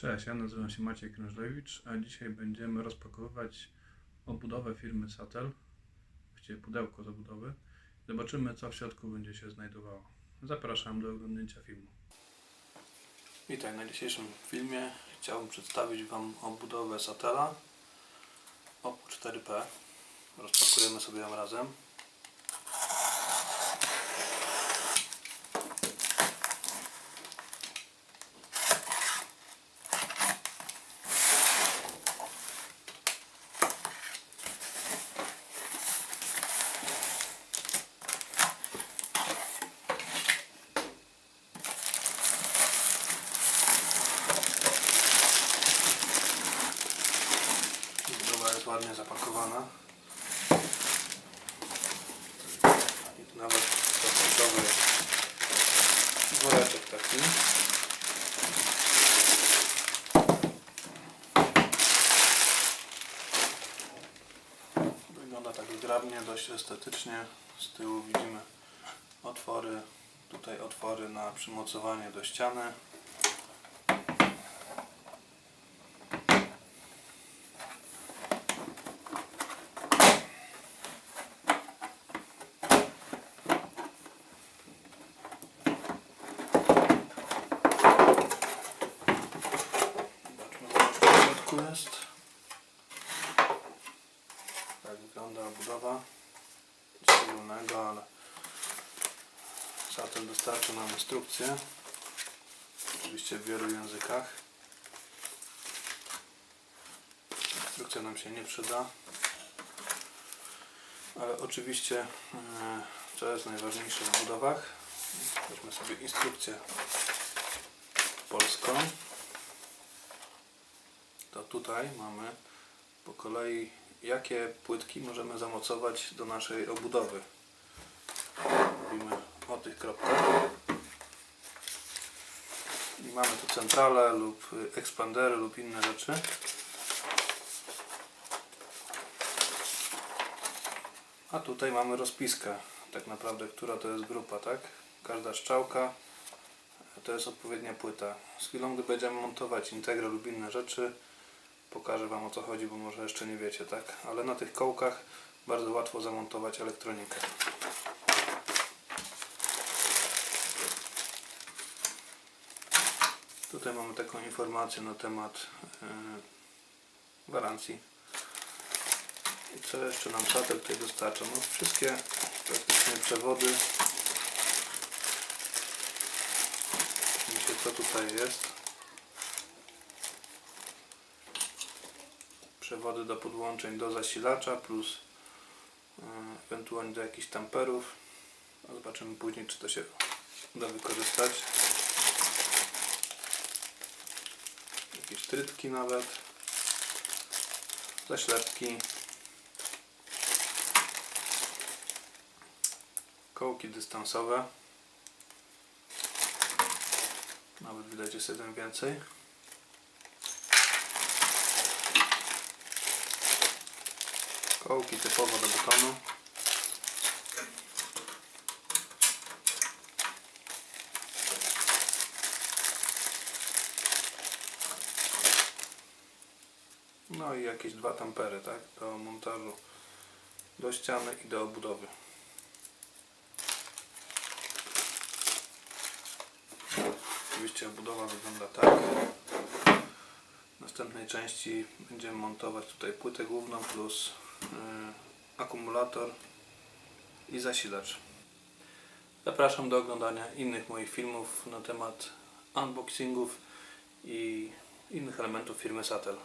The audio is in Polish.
Cześć, ja nazywam się Maciej Krążlewicz, a dzisiaj będziemy rozpakowywać obudowę firmy Satel, właściwie pudełko z obudowy. Zobaczymy, co w środku będzie się znajdowało. Zapraszam do oglądnięcia filmu. Witaj, na dzisiejszym filmie chciałbym przedstawić Wam obudowę Satela OPU 4P. Rozpakujemy sobie ją razem. Jest ładnie zapakowana. I tu nawet dodatkowy woreczek taki. Wygląda tak zgrabnie, dość estetycznie. Z tyłu widzimy otwory, tutaj otwory na przymocowanie do ściany. Zobaczmy, co jest. Tak wygląda budowa. Nic szczególnego, ale Satel dostarczył nam instrukcję. Oczywiście w wielu językach. Instrukcja nam się nie przyda. Ale oczywiście, e, co jest najważniejsze w budowach, weźmy sobie instrukcję polską to tutaj mamy po kolei jakie płytki możemy zamocować do naszej obudowy. Mówimy o tych kropkach. I mamy tu centralę lub ekspandery lub inne rzeczy. A tutaj mamy rozpiskę, tak naprawdę, która to jest grupa, tak? Każda strzałka to jest odpowiednia płyta. Z chwilą, gdy będziemy montować integrę lub inne rzeczy, pokażę Wam o co chodzi, bo może jeszcze nie wiecie, tak? Ale na tych kołkach bardzo łatwo zamontować elektronikę. Tutaj mamy taką informację na temat yy, gwarancji. I co jeszcze nam Satel tutaj dostarcza? No wszystkie praktycznie przewody. Myślę co tutaj jest. Przewody do podłączeń do zasilacza plus e, ewentualnie do jakichś tamperów. No Zobaczymy później, czy to się uda wykorzystać. Jakieś trytki nawet. Zaślepki. Kołki dystansowe. Nawet widać jest jeden więcej. Kołki typowo do betonu. No i jakieś dwa tampery, tak? Do montażu do ściany i do obudowy. Oczywiście obudowa wygląda tak. W następnej części będziemy montować tutaj płytę główną plus akumulator i zasilacz. Zapraszam do oglądania innych moich filmów na temat unboxingów i innych elementów firmy Satel.